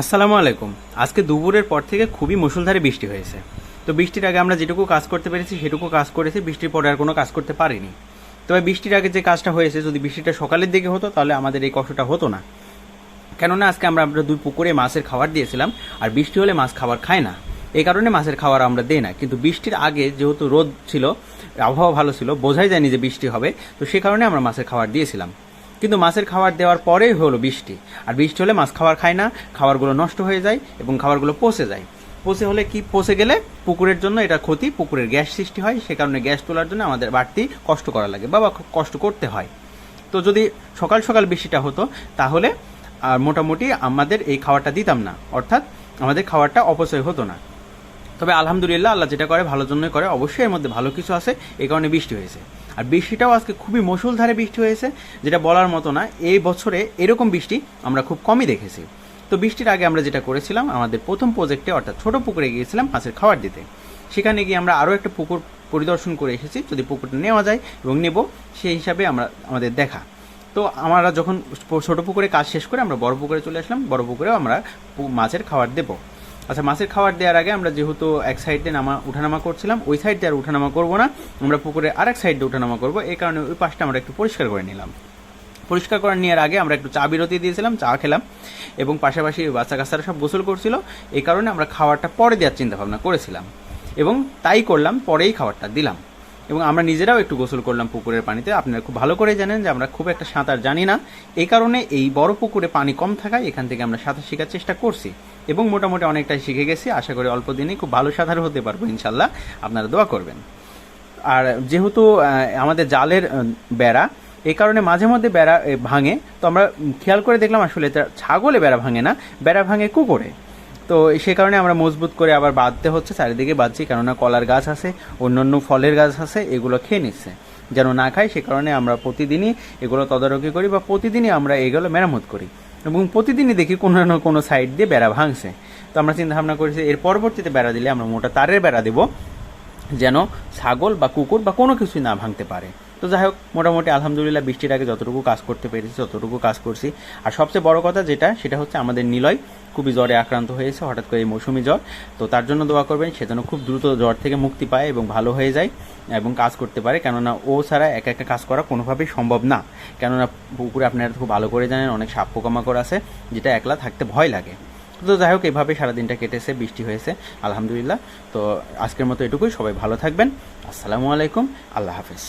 আসসালামু আলাইকুম। আজকে দুপুরের পর থেকে খুবই মুষলধারে বৃষ্টি হয়েছে। তো বৃষ্টির আগে আমরা যেটুকু কাজ করতে পেরেছি, সেটুকু কাজ করেছি। বৃষ্টির পরে আর কোনো কাজ করতে পারিনি। তবে বৃষ্টির আগে যে কাজটা হয়েছে, যদি বৃষ্টিটা সকালের দিকে হতো, তাহলে আমাদের এই কষ্টটা হতো না। কেননা আজকে আমরা আমরা দুই পুকুরে মাছের খাবার দিয়েছিলাম, আর বৃষ্টি হলে মাছ খাবার খায় না। এই কারণে মাছের খাবার আমরা দিই না। কিন্তু বৃষ্টির আগে যেহেতু রোদ ছিল, আবহাওয়া ভালো ছিল, বোঝাই যায়নি যে বৃষ্টি হবে, তো সে কারণে আমরা মাছের খাবার দিয়েছিলাম। কিন্তু মাছের খাবার দেওয়ার পরেই হলো বৃষ্টি। আর বৃষ্টি হলে মাছ খাবার খায় না, খাবারগুলো নষ্ট হয়ে যায় এবং খাবারগুলো পচে যায়। পচে হলে কি পচে গেলে? পুকুরের জন্য এটা ক্ষতি, পুকুরের গ্যাস সৃষ্টি হয়, সে কারণে গ্যাস তোলার জন্য আমাদের বাড়তি কষ্ট করা লাগে বা কষ্ট করতে হয়। তো যদি সকাল সকাল বৃষ্টিটা হতো, তাহলে আর মোটামুটি আমাদের এই খাবারটা দিতাম না। অর্থাৎ আমাদের খাবারটা অপচয় হতো না। তবে আলহামদুলিল্লাহ আল্লাহ যেটা করে, ভালোর জন্যই করে। অবশ্যই এর মধ্যে ভালো কিছু আছে এই কারণে বৃষ্টি হয়েছে। আর বৃষ্টিটাও আজকে খুবই মসুলধারে বৃষ্টি হয়েছে, যেটা বলার মতো না। এই বছরে এরকম বৃষ্টি আমরা খুব কমই দেখেছি। তো বৃষ্টির আগে আমরা যেটা করেছিলাম, আমাদের প্রথম প্রজেক্টে অর্থাৎ ছোট পুকুরে গিয়েছিলাম মাছের খাবার দিতে। সেখানে গিয়ে আমরা আরও একটা পুকুর পরিদর্শন করে এসেছি, যদি পুকুরটা নেওয়া যায় এবং নেব, সেই হিসাবে আমরা, আমাদের দেখা। তো আমরা যখন ছোট পুকুরে কাজ শেষ করে আমরা বড় পুকুরে চলে আসলাম, বড় পুকুরেও আমরা মাছের খাবার দেবো। আচ্ছা মাছের খাবার দেওয়ার আগে আমরা যেহেতু এক সাইড দিয়ে নামা, উঠানামা করছিলাম, ওই সাইড দিয়ে আর উঠানামা করব না। আমরা পুকুরে আরেক সাইড দিয়ে উঠানামা করব। এই কারণে ওই পাশটা আমরা একটু পরিষ্কার করে নিলাম। পরিষ্কার করে নেওয়ার আগে আমরা একটু চা বিরতি দিয়েছিলাম, চা খেলাম এবং পাশাপাশি বাচ্চা কাচ্চারা সব গোসল করছিল। এই কারণে আমরা খাবারটা পরে দেওয়ার চিন্তা ভাবনা করেছিলাম এবং তাই করলাম, পরেই খাবারটা দিলাম। এবং আমরা নিজেরাও একটু গোসল করলাম পুকুরের পানিতে। আপনারা খুব ভালো করে জানেন যে আমরা খুব একটা সাঁতার জানি না। এই কারণে এই বড় পুকুরে পানি কম থাকায় এখান থেকে আমরা সাঁতার শেখার চেষ্টা করছি এবং মোটামুটি অনেকটাই শিখে গেছি। আশা করি অল্প দিনেই খুব ভালো সাঁতার হতে পারব ইনশাল্লাহ আপনারা দোয়া করবেন। আর যেহেতু আমাদের জালের বেড়া, এই কারণে মাঝে মধ্যে বেড়া ভাঙে। তো আমরা খেয়াল করে দেখলাম আসলে ছাগলে বেড়া ভাঙে না। বেড়া ভাঙে কুকুরে। তো সে কারণে আমরা মজবুত করে আবার বাঁধতে হচ্ছে, চারিদিকে বাঁধছি, কেননা কলার গাছ আছে, অন্যান্য ফলের গাছ আছে, এগুলো খেয়ে নিচ্ছে। যেন না খায় সে কারণে আমরা প্রতিদিনই এগুলো তদারকি করি বা প্রতিদিনই আমরা এগুলো মেরামত করি। এবং প্রতিদিনই দেখি কোনো না কোনো সাইড দিয়ে বেড়া ভাঙছে। তো আমরা চিন্তা ভাবনা করেছি এর পরবর্তীতে বেড়া দিলে আমরা মোটা তারের বেড়া দেবো। যেন ছাগল বা কুকুর বা কোনো কিছুই না ভাঙতে পারে। তো যাই হোক, মোটামুটি আলহামদুলিল্লাহ বৃষ্টির আগে যতটুকু কাজ করতে পেরেছি, ততটুকু কাজ করছি। আর সবচেয়ে বড় কথা যেটা, সেটা হচ্ছে আমাদের নিলয়। খুবই জ্বরে আক্রান্ত হয়েছে, হঠাৎ করে এই মৌসুমি জ্বর। তো তার জন্য দোয়া করবেন, সে যেন খুব দ্রুত জ্বর থেকে মুক্তি পায় এবং ভালো হয়ে যায় এবং কাজ করতে পারে। কেননা ও ছাড়া একা একা কাজ করা কোনোভাবেই সম্ভব না। কেননা পুকুরে আপনারা খুব ভালো করে জানেন, অনেক সাপ পোকামাকড় আছে, যেটা একলা থাকতে ভয় লাগে। তো যাই হোক এভাবে সারাদিনটা কেটেছে, বৃষ্টি হয়েছে, আলহামদুলিল্লাহ। তো আজকের মতো এটুকুই, সবাই ভালো থাকবেন। আসসালামু আলাইকুম, আল্লাহ হাফেজ।